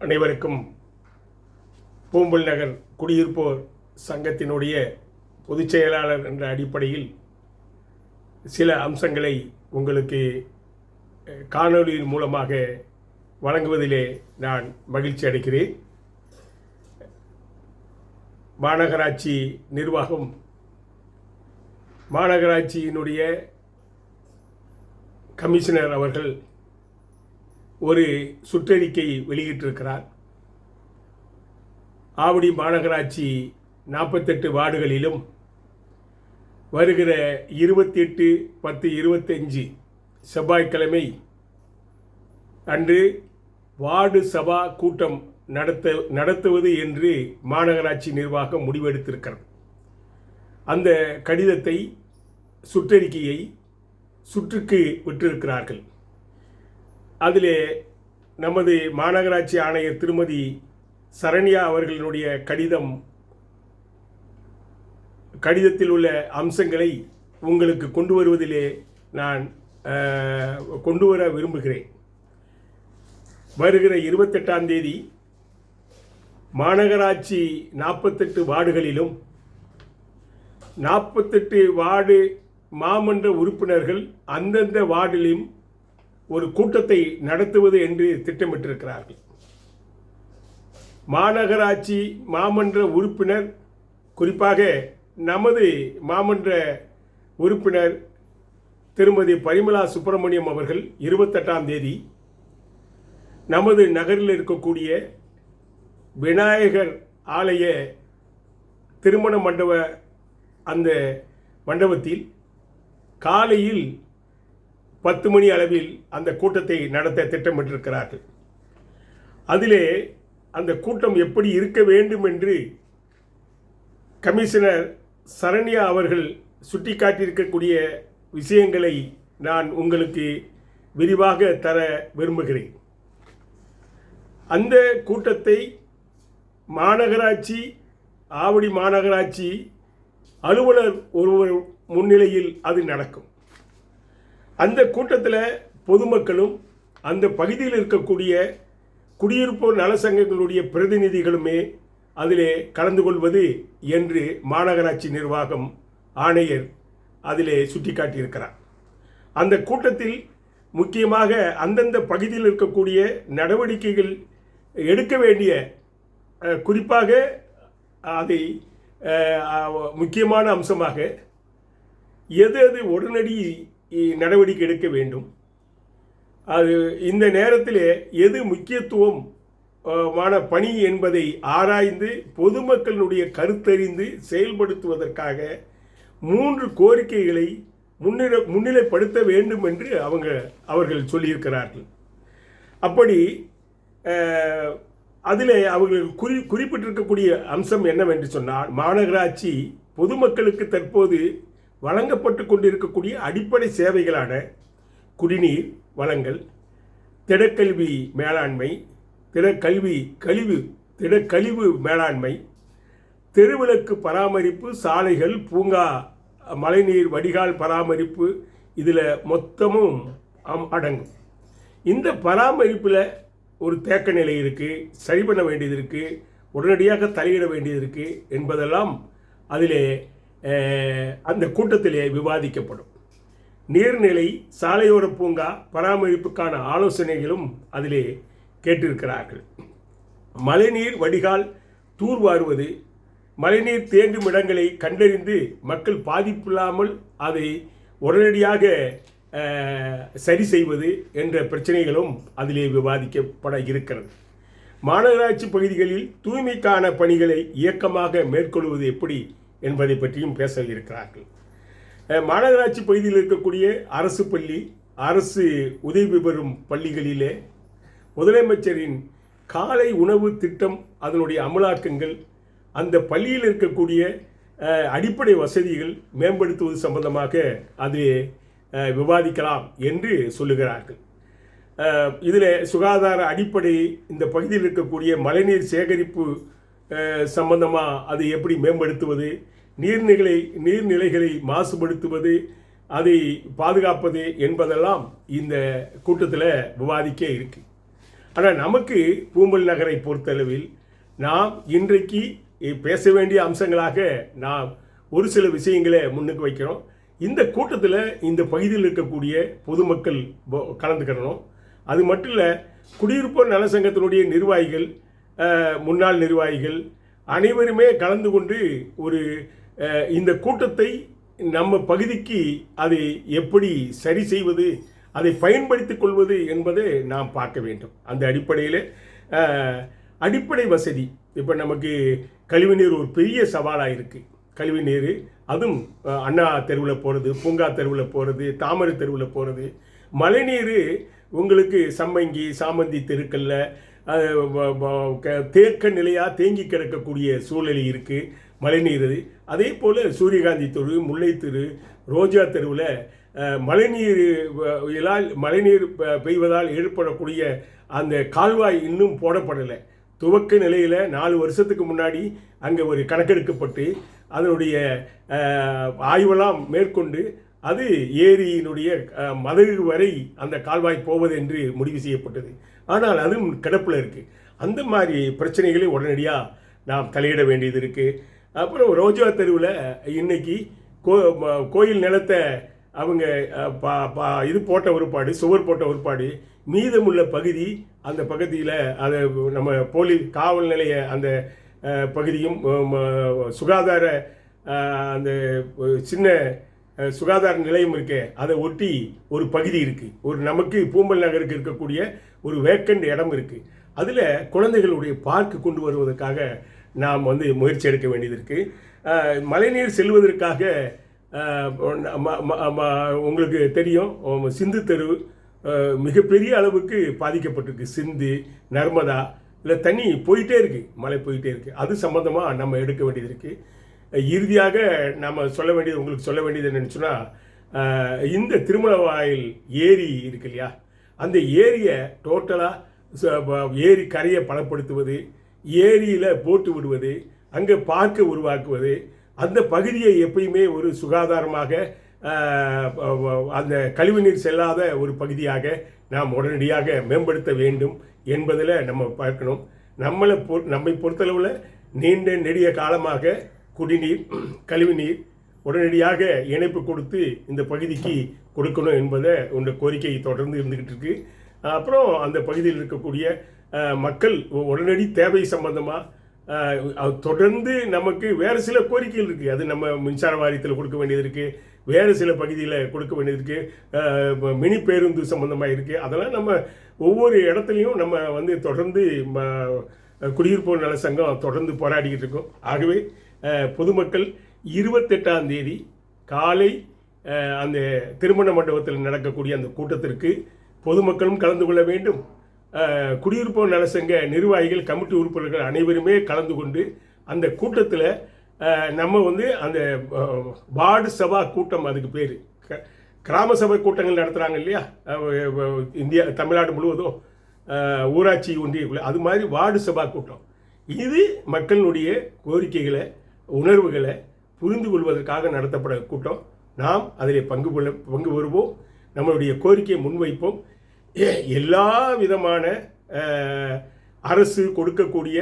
அனைவருக்கும் பூம்பல் நகர் குடியிருப்போர் சங்கத்தினுடைய பொதுச் செயலாளர் என்ற அடிப்படையில் சில அம்சங்களை உங்களுக்கு காணொலியின் காணொளியின் மூலமாக வழங்குவதிலே நான் மகிழ்ச்சி அடைகிறேன். மாநகராட்சி நிர்வாகம் மாநகராட்சியினுடைய கமிஷனர் அவர்கள் ஒரு சுற்றறிக்கை வெளியிட்டிருக்கிறார். ஆவடி மாநகராட்சி நாற்பத்தெட்டு வார்டுகளிலும் வருகிற இருபத்தி எட்டு பத்து இருபத்தஞ்சு செவ்வாய்க்கிழமை அன்று வார்டு சபா கூட்டம் நடத்த நடத்துவது என்று மாநகராட்சி நிர்வாகம் முடிவெடுத்திருக்கிறது. அந்த கடிதத்தை சுற்றறிக்கையை சுற்றுக்கு விட்டிருக்கிறார்கள். அதிலே நமது மாநகராட்சி ஆணையர் திருமதி சரண்யா அவர்களுடைய கடிதம் கடிதத்தில் உள்ள அம்சங்களை உங்களுக்கு கொண்டு வருவதிலே நான் கொண்டு வர விரும்புகிறேன். வருகிற இருபத்தெட்டாம் தேதி மாநகராட்சி நாற்பத்தெட்டு வார்டுகளிலும் நாற்பத்தெட்டு வார்டு மாமன்ற உறுப்பினர்கள் அந்தந்த வார்டிலும் ஒரு கூட்டத்தை நடத்துவது என்று திட்டமிட்டிருக்கிறார்கள். மாநகராட்சி மாமன்ற உறுப்பினர் குறிப்பாக நமது மாமன்ற உறுப்பினர் திருமதி பரிமலா சுப்பிரமணியம் அவர்கள் இருபத்தெட்டாம் தேதி நமது நகரில் இருக்கக்கூடிய விநாயகர் ஆலய திருமண மண்டப அந்த மண்டபத்தில் காலையில் பத்து மணி அளவில் அந்த கூட்டத்தை நடத்த திட்டமிட்டிருக்கிறார்கள். அதிலே அந்த கூட்டம் எப்படி இருக்க வேண்டும் என்று கமிஷனர் சரண்யா அவர்கள் சுட்டிக்காட்டியிருக்கக்கூடிய விஷயங்களை நான் உங்களுக்கு விரிவாக தர விரும்புகிறேன். அந்த கூட்டத்தை மாநகராட்சி ஆவடி மாநகராட்சி அலுவலர் ஒருவர் முன்னிலையில் அது நடக்கும். அந்த கூட்டத்தில் பொதுமக்களும் அந்த பகுதியில் இருக்கக்கூடிய குடியிருப்போர் நலசங்கங்களுடைய பிரதிநிதிகளுமே அதிலே கலந்து கொள்வது என்று மாநகராட்சி நிர்வாகம் ஆணையர் அதிலே சுட்டிக்காட்டியிருக்கிறார். அந்த கூட்டத்தில் முக்கியமாக அந்தந்த பகுதியில் இருக்கக்கூடிய நடவடிக்கைகள் எடுக்க வேண்டிய குறிப்பாக அதை முக்கியமான அம்சமாக எது எது உடனடி நடவடிக்கை எடுக்க வேண்டும். அது இந்த நேரத்தில் எது முக்கியத்துவம் மான பணி என்பதை ஆராய்ந்து பொதுமக்களுடைய கருத்தறிந்து செயல்படுத்துவதற்காக மூன்று கோரிக்கைகளை முன்னிலை முன்னிலைப்படுத்த வேண்டும் என்று அவங்க அவர்கள் சொல்லியிருக்கிறார்கள். அப்படி அதில் அவர்கள் குறி குறிப்பிட்டிருக்கக்கூடிய அம்சம் என்னவென்று சொன்னால் மாநகராட்சி பொதுமக்களுக்கு தற்போது வழங்கப்பட்டு கொண்டிருக்கக்கூடிய அடிப்படை சேவைகளான குடிநீர் வளங்கள் திடக்கல்வி மேலாண்மை திடக்கல்வி கழிவு திடக்கழிவு மேலாண்மை தெருவிளக்கு பராமரிப்பு சாலைகள் பூங்கா மழைநீர் வடிகால் பராமரிப்பு இதில் மொத்தமும் அம்- அடங்கும். இந்த பராமரிப்பில் ஒரு தேக்க நிலை இருக்குது சரி பண்ண வேண்டியது இருக்குது உடனடியாக தலையிட வேண்டியது இருக்குது என்பதெல்லாம் அதிலே அந்த கூட்டத்திலே விவாதிக்கப்படும். நீர்நிலை சாலையோர பூங்கா பராமரிப்புக்கான ஆலோசனைகளும் அதிலே கேட்டிருக்கிறார்கள். மழைநீர் வடிகால் தூர்வாருவது மழைநீர் தேங்கும் இடங்களை கண்டறிந்து மக்கள் பாதிப்பில்லாமல் அதை உடனடியாக சரி செய்வது என்ற பிரச்சனைகளும் அதிலே விவாதிக்கப்பட இருக்கிறது. மாநகராட்சி பகுதிகளில் தூய்மைக்கான பணிகளை இயக்கமாக மேற்கொள்வது எப்படி என்பதை பற்றியும் பேச இருக்கிறார்கள் மாநகராட்சி பகுதியில் இருக்கக்கூடிய அரசு பள்ளி அரசு உதவி பெறும் பள்ளிகளிலே முதலமைச்சரின் காலை உணவு திட்டம் அதனுடைய அமலாக்கங்கள் அந்த பள்ளியில் இருக்கக்கூடிய அடிப்படை வசதிகள் மேம்படுத்துவது சம்பந்தமாக அது விவாதிக்கலாம் என்று சொல்லுகிறார்கள். இதில் சுகாதார அடிப்படை இந்த பகுதியில் இருக்கக்கூடிய மழைநீர் சேகரிப்பு சம்பந்தமாக அதை எப்படி மேம்படுத்துவது? நீர்நிலை நீர்நிலைகளை மாசுபடுத்துவது அதை பாதுகாப்பது என்பதெல்லாம் இந்த கூட்டத்தில் விவாதிக்க இருக்கு. ஆனால் நமக்கு பூம்பல் நகரை பொறுத்தளவில் நாம் இன்றைக்கு பேச வேண்டிய அம்சங்களாக நாம் ஒரு சில விஷயங்களை முன்னுக்கு வைக்கிறோம். இந்த கூட்டத்தில் இந்த பகுதியில் இருக்கக்கூடிய பொதுமக்கள் கலந்துக்கிறணும் அது மட்டும் இல்லை குடியிருப்போர் நல சங்கத்தினுடைய நிர்வாகிகள் முன்னாள் நிர்வாகிகள் அனைவருமே கலந்து கொண்டு ஒரு இந்த கூட்டத்தை நம்ம பகுதிக்கு அதை எப்படி சரி செய்வது அதை பயன்படுத்திக் கொள்வது என்பதை நாம் பார்க்க வேண்டும். அந்த அடிப்படையில் அடிப்படை வசதி. இப்போ நமக்கு கழிவுநீர் ஒரு பெரிய சவாலாக இருக்குது கழிவுநீர் அதுவும் அண்ணா தெருவில் போகிறது பூங்கா தெருவில் போகிறது தாமரை தெருவில் போகிறது மழைநீர் உங்களுக்கு சம்மங்கி சாமந்தி தெருக்களில் தேக்க நிலையாக தேங்கி கிடக்கக்கூடிய சூழ்நிலை இருக்குது மழைநீர். அதே போல் சூரியகாந்தி தெரு முல்லைத்தெரு ரோஜா தெருவில் மழைநீர் இலால் மழைநீர் பெய்வதால் ஏற்படக்கூடிய அந்த கால்வாய் இன்னும் போடப்படலை. துவக்க நிலையில் நாலு வருஷத்துக்கு முன்னாடி அங்கே ஒரு கணக்கெடுக்கப்பட்டு அதனுடைய ஆய்வெல்லாம் மேற்கொண்டு அது ஏரியினுடைய மதகு வரை அந்த கால்வாய் போவது என்று முடிவு செய்யப்பட்டது. ஆனால் அதுவும் கிடப்பில் இருக்குது அந்த மாதிரி பிரச்சனைகளை உடனடியாக நாம் தலையிட வேண்டியது இருக்குது அப்புறம் ரோஜா தெருவில் இன்றைக்கி கோ கோயில் நிலத்தை அவங்க பா- பா- இது போட்ட ஒருபாடு சுவர் போட்ட ஒருபாடு மீதமுள்ள பகுதி அந்த பகுதியில் அதை நம்ம போலீஸ் காவல் நிலைய அந்த பகுதியும் சுகாதார அந்த சின்ன சுகாதார நிலையம் இருக்கே அதை ஒட்டி ஒரு பகுதி இருக்குது ஒரு நமக்கு பூம்பல் நகருக்கு இருக்கக்கூடிய ஒரு வேக்கண்ட் இடம் இருக்குது அதில் குழந்தைகளுடைய பார்க்கு கொண்டு வருவதற்காக நாம் வந்து முயற்சி எடுக்க வேண்டியது இருக்குது மழைநீர் செல்வதற்காக ம- ம- ம- உங்களுக்கு தெரியும் சிந்து தெரு மிகப்பெரிய அளவுக்கு பாதிக்கப்பட்டிருக்கு. சிந்து நர்மதா இல்லை தண்ணி போயிட்டே இருக்குது மழை போயிட்டே இருக்குது அது சம்மந்தமாக நம்ம எடுக்க வேண்டியது இருக்குது இறுதியாக நம்ம சொல்ல வேண்டியது உங்களுக்கு சொல்ல வேண்டியது என்னென்னு சொன்னா, அஹ், இந்த திருமலவாயில் ஏரி இருக்கு இல்லையா? அந்த ஏரியை டோட்டலாக ஏரி கரையை பலப்படுத்துவது ஏரியில் போட்டு விடுவது அங்கே பார்க்க உருவாக்குவது அந்த பகுதியை எப்பயுமே ஒரு சுகாதாரமாக அந்த கழிவுநீர் செல்லாத ஒரு பகுதியாக நாம் உடனடியாக மேம்படுத்த வேண்டும் என்பதில் நம்ம பார்க்கணும். நம்மளை பொ நம்மை பொறுத்தளவில் நீண்ட நெடிய காலமாக குடிநீர் கழிவுநீர் உடனடியாக இணைப்பு கொடுத்து இந்த பகுதிக்கு கொடுக்கணும் என்பதை உள்ள கோரிக்கை தொடர்ந்து இருந்துக்கிட்டு இருக்கு. அப்புறம் அந்த பகுதியில் இருக்கக்கூடிய மக்கள் உடனடி தேவை சம்பந்தமாக தொடர்ந்து நமக்கு வேறு சில கோரிக்கைகள் இருக்குது அது நம்ம மின்சார வாரியத்தில் கொடுக்க வேண்டியது இருக்குது வேறு சில பகுதியில் கொடுக்க வேண்டியது இருக்குது மினி பேருந்து சம்மந்தமாக இருக்குது அதெல்லாம் நம்ம ஒவ்வொரு இடத்துலையும் நம்ம வந்து தொடர்ந்து ம- குடியிருப்போர் நல சங்கம் தொடர்ந்து போராடிக்கிட்டு இருக்கோம். ஆகவே பொதுமக்கள் இருபத்தெட்டாம் தேதி காலை அந்த திருமண மண்டபத்தில் நடக்கக்கூடிய அந்த கூட்டத்திற்கு பொதுமக்களும் கலந்து கொள்ள வேண்டும். குடியிருப்பு குடியிருப்போர் நலசங்க நிர்வாகிகள் கமிட்டி உறுப்பினர்கள் அனைவருமே கலந்து கொண்டு அந்த கூட்டத்தில் நம்ம வந்து அந்த வார்டு சபா கூட்டம் அதுக்கு பேர். கிராம சபை கூட்டங்கள் நடத்துகிறாங்க இல்லையா? இந்தியா தமிழ்நாடு முழுவதும் ஊராட்சி ஒன்றியக்குள்ளே. அது மாதிரி வார்டு சபா கூட்டம். இது மக்களுடைய கோரிக்கைகளை உணர்வுகளை புரிந்து கொள்வதற்காக நடத்தப்பட கூட்டம். நாம் அதில் பங்கு கொள்ள பங்கு வருவோம் நம்மளுடைய கோரிக்கையை முன்வைப்போம். எல்லா விதமான அரசு கொடுக்கக்கூடிய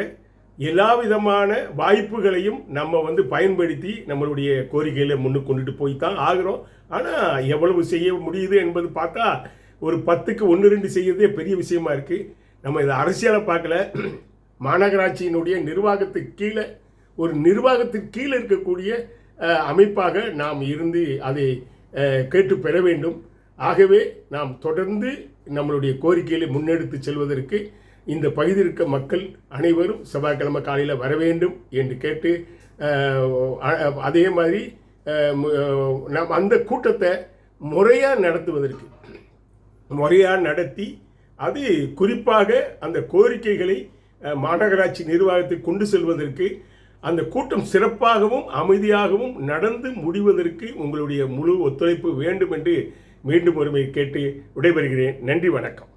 எல்லா விதமான வாய்ப்புகளையும் நம்ம வந்து பயன்படுத்தி நம்மளுடைய கோரிக்கையில் முன்னுக்கு கொண்டுட்டு போய் தான் ஆகிறோம். ஆனால் எவ்வளவு செய்ய முடியுது என்பது பார்த்தா ஒரு பத்துக்கு ஒன்று ரெண்டு செய்யறதே பெரிய விஷயமா இருக்குது நம்ம இதை அரசியலை பார்க்கல. மாநகராட்சியினுடைய நிர்வாகத்துக்கு கீழே ஒரு நிர்வாகத்தின் கீழே இருக்கக்கூடிய அமைப்பாக நாம் இருந்து அதை கேட்டு பெற வேண்டும். ஆகவே நாம் தொடர்ந்து நம்மளுடைய கோரிக்கைகளை முன்னெடுத்து செல்வதற்கு இந்த பகுதியில் இருக்க மக்கள் அனைவரும் செவ்வாய்க்கிழமை காலையில் வர வேண்டும் என்று கேட்டு அதே மாதிரி நம் அந்த கூட்டத்தை முறையாக நடத்துவதற்கு முறையாக நடத்தி அது குறிப்பாக அந்த கோரிக்கைகளை மாநகராட்சி நிர்வாகத்தை கொண்டு செல்வதற்கு அந்த கூட்டம் சிறப்பாகவும் அமைதியாகவும் நடந்து முடிவதற்கு உங்களுடைய முழு ஒத்துழைப்பு வேண்டும் என்று மீண்டும் ஒருமை கேட்டு விடைபெறுகிறேன். நன்றி வணக்கம்.